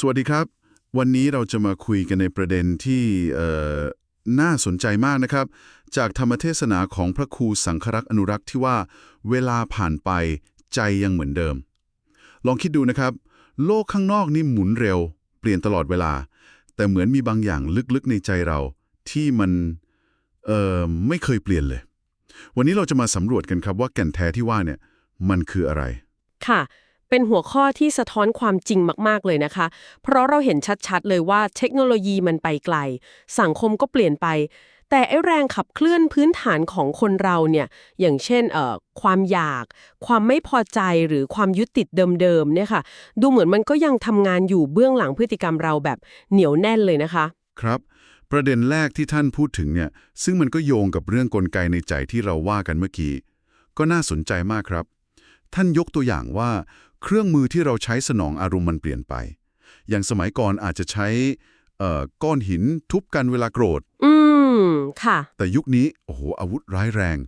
สวัสดีครับ วันนี้เราจะมาคุยกันในประเด็นที่น่าสนใจมากนะครับ จากธรรมเทศนาของพระครูสังครักษ์อนุรักษ์ที่ว่า เวลาผ่านไปใจยังเหมือนเดิม ลองคิดดูนะครับ โลกข้างนอกนี่หมุนเร็ว เปลี่ยนตลอดเวลา แต่เหมือนมีบางอย่างลึกๆในใจเรา ที่มันไม่เคยเปลี่ยนเลย วันนี้เราจะมาสำรวจกันครับว่าแก่นแท้ที่ว่าเนี่ยมันคืออะไร ค่ะ เป็นหัวข้อที่สะท้อนความจริงมากๆเลยนะคะ เพราะเราเห็นชัดๆ เลยว่าเทคโนโลยีมันไปไกล สังคมก็เปลี่ยนไป แต่ไอแรงขับเคลื่อนพื้นฐานของคนเราเนี่ย อย่างเช่นเอ่อความอยาก ความไม่พอใจหรือความยึดติดเดิมๆเนี่ยค่ะ ดูเหมือนมันก็ยังทำงานอยู่เบื้องหลังพฤติกรรมเราแบบเหนียวแน่นเลยนะคะ ครับ ประเด็นแรกที่ท่านพูดถึงเนี่ย ซึ่งมันก็โยงกับเรื่องกลไกในใจที่เราว่ากันเมื่อกี้ ก็น่าสนใจมากครับ ท่านยกตัวอย่างว่า เครื่องมือที่เราใช้สนองอารมณ์มันเปลี่ยนไป อย่างสมัยก่อนอาจจะใช้เอ่อก้อนหินทุบกันเวลาโกรธ อืม ค่ะ แต่ยุคนี้ โอ้โห อาวุธร้ายแรง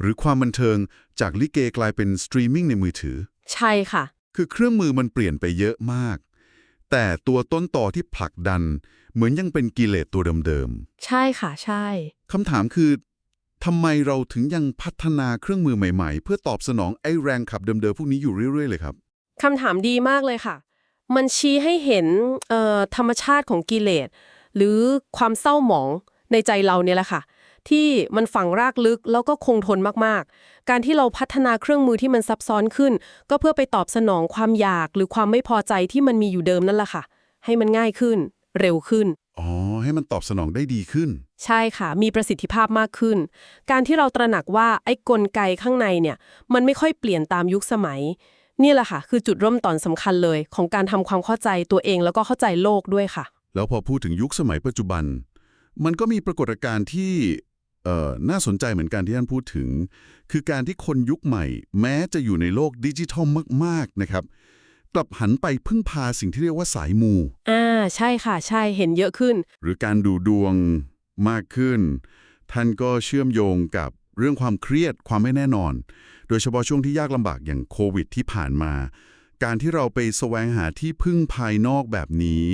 หรือความบันเทิงจากลิเกกลายเป็นสตรีมมิ่งในมือถือ ใช่ค่ะ คือเครื่องมือมันเปลี่ยนไปเยอะมาก แต่ตัวต้นต่อที่ผลักดัน เหมือนยังเป็นกิเลสตัวเดิมใช่ค่ะ ใช่ๆคำถามคือทำไมเราถึงยังพัฒนาเครื่องมือใหม่ๆ เพื่อตอบสนองไอ้แรงขับเดิมๆพวกนี้อยู่เรื่อยๆเลยครับ คำถามดีมากเลยค่ะ มันชี้ให้เห็นเอ่อธรรมชาติของกิเลส หรือความเศร้าหมองในใจเราเนี่ยแหละค่ะ ที่มันฝังรากลึกแล้วก็คงทนมากๆ การที่เราพัฒนาเครื่องมือที่มันซับซ้อนขึ้น ก็เพื่อไปตอบสนองความอยากหรือความไม่พอใจที่มันมีอยู่เดิมนั่นแหละค่ะ ให้มันง่ายขึ้น เร็วขึ้นอ๋อให้มันตอบสนองได้ดีขึ้น ใช่ค่ะ มีประสิทธิภาพมากขึ้น การที่เราตระหนักว่าไอ้กลไกข้างในเนี่ย มันไม่ค่อยเปลี่ยนตามยุคสมัย นี่แหละค่ะ คือจุดเริ่มต้นสำคัญเลยของการทำความเข้าใจตัวเองแล้วก็เข้าใจโลกด้วยค่ะ แล้วพอพูดถึงยุคสมัยปัจจุบัน มันก็มีปรากฏการณ์ที่เอ่อน่าสนใจเหมือนกันที่ท่านพูดถึง คือการที่คนยุคใหม่ แม้จะอยู่ในโลกดิจิทัลมาก ๆ นะครับ กลับหันไปพึ่งพาสิ่งที่เรียกว่าสายมู อ่า ใช่ค่ะ ใช่เห็นเยอะขึ้น หรือการดูดวงมากขึ้น ท่านก็เชื่อมโยงกับ เรื่องความเครียดความไม่แน่นอน โดยเฉพาะช่วงที่ยากลำบากอย่างโควิดที่ผ่านมา การที่เราไปแสวงหาที่พึ่งภายนอกแบบนี้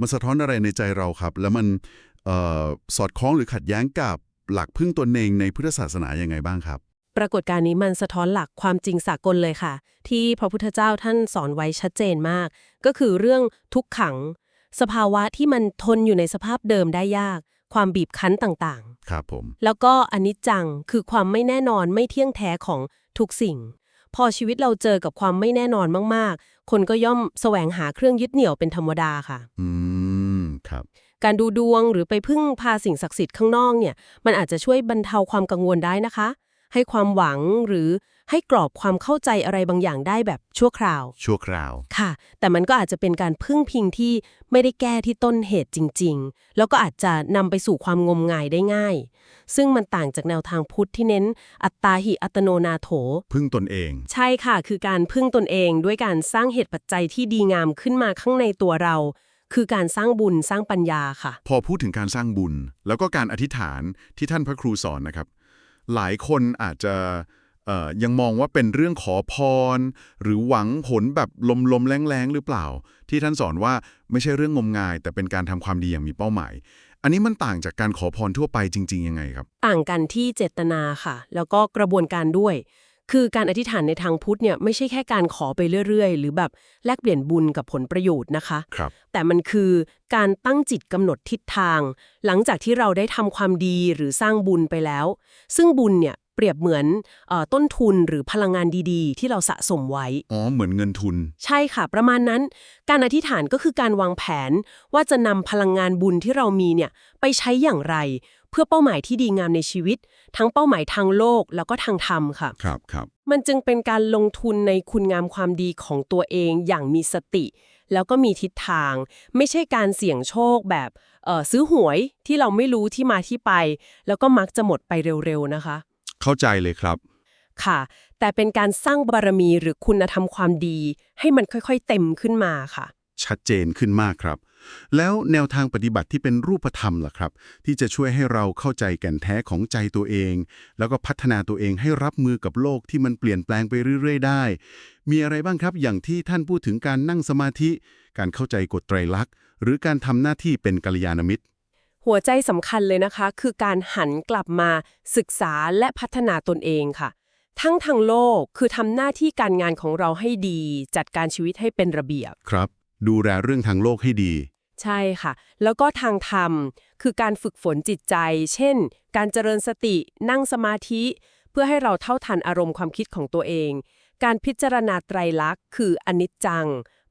มันสะท้อนอะไรในใจเราครับ แล้วมันออสอดคล้องหรือขัดแย้งกับหลักพึ่งตนเองในพุทธศาสนายังไงบ้างครับ ปรากฏการณ์นี้มันสะท้อนหลักความจริงสากลเลยค่ะ ที่พระพุทธเจ้าท่านสอนไว้ชัดเจนมาก ก็คือเรื่องทุกขัง สภาวะที่มันทนอยู่ในสภาพเดิมได้ยาก ความบีบคั้นต่างๆ ครับผม แล้วก็อนิจจังคือความไม่แน่นอนไม่เที่ยงแท้ของทุกสิ่ง พอชีวิตเราเจอกับความไม่แน่นอนมากๆ คนก็ย่อมแสวงหาเครื่องยึดเหนี่ยวเป็นธรรมดาค่ะ อืม ครับ การดูดวงหรือไปพึ่งพาสิ่งศักดิ์สิทธิ์ข้างนอกเนี่ย มันอาจจะช่วยบรรเทาความกังวลได้นะคะ ให้ความหวังหรือ ให้กรอบความเข้าใจอะไรบางอย่างได้แบบชั่วคราว ชั่วคราว ค่ะ แต่มันก็อาจจะเป็นการพึ่งพิงที่ไม่ได้แก้ที่ต้นเหตุจริง ๆ แล้วก็อาจจะนำไปสู่ความงมงายได้ง่าย ซึ่งมันต่างจากแนวทางพุทธที่เน้น อัตตาหิอัตโนนาโถ พึ่งตนเอง ใช่ค่ะ คือการพึ่งตนเองด้วยการสร้างเหตุปัจจัยที่ดีงามขึ้นมาข้างในตัวเรา คือการสร้างบุญสร้างปัญญาค่ะ พอพูดถึงการสร้างบุญ แล้วก็การอธิษฐานที่ท่านพระครูสอนนะครับ หลายคนอาจจะเอ่อ ยังมองว่าเป็นเรื่องขอพร หรือหวังผลแบบลมๆแรงๆหรือเปล่า ที่ท่านสอนว่าไม่ใช่เรื่องงมงาย แต่เป็นการทำความดีอย่างมีเป้าหมาย อันนี้มันต่างจากการขอพรทั่วไปจริง ๆ ยังไงครับ ต่างกันที่เจตนาค่ะ แล้วก็กระบวนการด้วย คือการอธิษฐานในทางพุทธเนี่ยไม่ใช่แค่การขอไปเรื่อยๆ หรือแบบแลกเปลี่ยนบุญกับผลประโยชน์นะคะครับแต่มันคือการตั้งจิตกำหนดทิศทาง หลังจากที่เราได้ทำความดีหรือสร้างบุญไปแล้ว ซึ่งบุญเนี่ย เปรียบเหมือนเออต้นทุนหรือพลังงานดีๆ ที่เราสะสมไว้ อ๋อ เหมือนเงินทุน ใช่ค่ะ ประมาณนั้น การอธิษฐานก็คือการวางแผนว่าจะนำพลังงานบุญที่เรามีเนี่ยไปใช้อย่างไร เพื่อเป้าหมายที่ดีงามในชีวิต ทั้งเป้าหมายทางโลกแล้วก็ทางธรรมค่ะ ครับครับมันจึงเป็นการลงทุนในคุณงามความดีของตัวเองอย่างมีสติ แล้วก็มีทิศทาง ไม่ใช่การเสี่ยงโชคแบบเอ่อซื้อหวยที่เราไม่รู้ที่มาที่ไป แล้วก็มักจะหมดไปเร็วๆนะคะ เข้าใจเลยครับ ค่ะ แต่เป็นการสร้างบารมีหรือคุณธรรมความดี ให้มันค่อยๆ เต็มขึ้นมาค่ะ ชัดเจนขึ้นมากครับ แล้วแนวทางปฏิบัติที่เป็นรูปธรรมล่ะครับ ที่จะช่วยให้เราเข้าใจแก่นแท้ของใจตัวเอง แล้วก็พัฒนาตัวเองให้รับมือกับโลกที่มันเปลี่ยนแปลงไปเรื่อยๆ ได้ มีอะไรบ้างครับ อย่างที่ท่านพูดถึงการนั่งสมาธิ การเข้าใจกฎไตรลักษณ์ หรือการทำหน้าที่เป็นกัลยาณมิตร หัวใจสำคัญเลยนะคะ คือการหันกลับมาศึกษาและพัฒนาตนเองค่ะ ทั้งทางโลกคือทำหน้าที่การงานของเราให้ดี จัดการชีวิตให้เป็นระเบียบ ครับ ดูแลเรื่องทางโลกให้ดี ใช่ค่ะ แล้วก็ทางธรรม คือการฝึกฝนจิตใจ เช่น การเจริญสติ นั่งสมาธิ เพื่อให้เราเท่าทันอารมณ์ความคิดของตัวเอง การพิจารณาไตรลักษณ์ คืออนิจจัง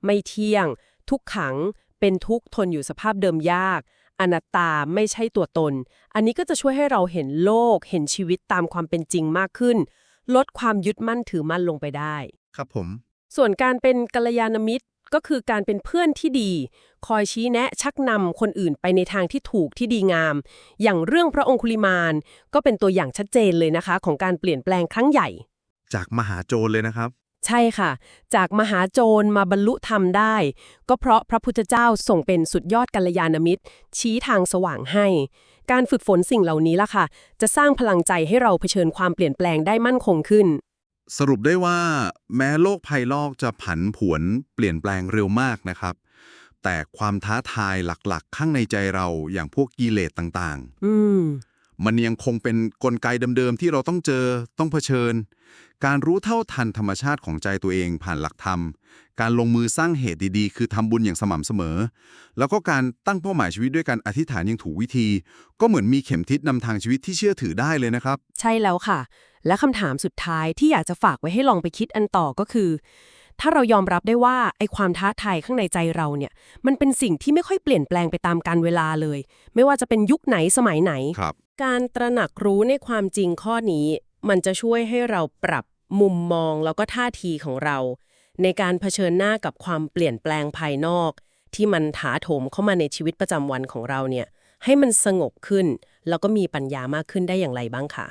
ไม่เที่ยง ทุกขัง เป็นทุกข์ทนอยู่สภาพเดิมยาก อนัตตาไม่ใช่ตัวตน อันนี้ก็จะช่วยให้เราเห็นโลก เห็นชีวิตตามความเป็นจริงมากขึ้น ลดความยึดมั่นถือมั่นลงไปได้ ครับผม ส่วนการเป็นกัลยาณมิตรก็คือการเป็นเพื่อนที่ดี คอยชี้แนะชักนำคนอื่นไปในทางที่ถูกที่ดีงาม อย่างเรื่องพระองคุลิมาน ก็เป็นตัวอย่างชัดเจนเลยนะคะ ของการเปลี่ยนแปลงครั้งใหญ่ จากมหาโจรเลยนะครับ ใช่ค่ะ จากมหาโจรมาบรรลุธรรมได้ ก็เพราะพระพุทธเจ้าส่งเป็นสุดยอดกัลยาณมิตร ชี้ทางสว่างให้ การฝึกฝนสิ่งเหล่านี้ล่ะค่ะ จะสร้างพลังใจให้เราเผชิญความเปลี่ยนแปลงได้มั่นคงขึ้น สรุปได้ว่า แม้โลกภายนอกจะผันผวนเปลี่ยนแปลงเร็วมากนะครับ แต่ความท้าทายหลักๆ ข้างในใจเราอย่างพวกกิเลสต่างอืมๆมันยังคงเป็นกลไกเดิมๆที่เราต้องเจอต้องเผชิญ การรู้เท่าทันธรรมชาติของใจตัวเองผ่านหลักธรรม การลงมือสร้างเหตุดีๆ คือทำบุญอย่างสม่ำเสมอ แล้วก็การตั้งเป้าหมายชีวิตด้วยการอธิษฐานอย่างถูกวิธี ก็เหมือนมีเข็มทิศนำทางชีวิตที่เชื่อถือได้เลยนะครับ ใช่แล้วค่ะ และคำถามสุดท้ายที่อยากจะฝากไว้ให้ลองไปคิดอันต่อก็คือ ถ้าเรายอมรับได้ว่าไอ้ความท้าทายข้างในใจเราเนี่ย มันเป็นสิ่งที่ไม่ค่อยเปลี่ยนแปลงไปตามกาลเวลาเลย ไม่ว่าจะเป็นยุคไหนสมัยไหนครับการตระหนักรู้ในความจริงข้อนี้ มันจะช่วยให้เราปรับมุมมองแล้วก็ท่าทีของเรา ในการเผชิญหน้ากับความเปลี่ยนแปลงภายนอก ที่มันถาโถมเข้ามาในชีวิตประจำวันของเราเนี่ยให้มันสงบขึ้น แล้วก็มีปัญญามากขึ้นได้อย่างไรบ้างค่ะ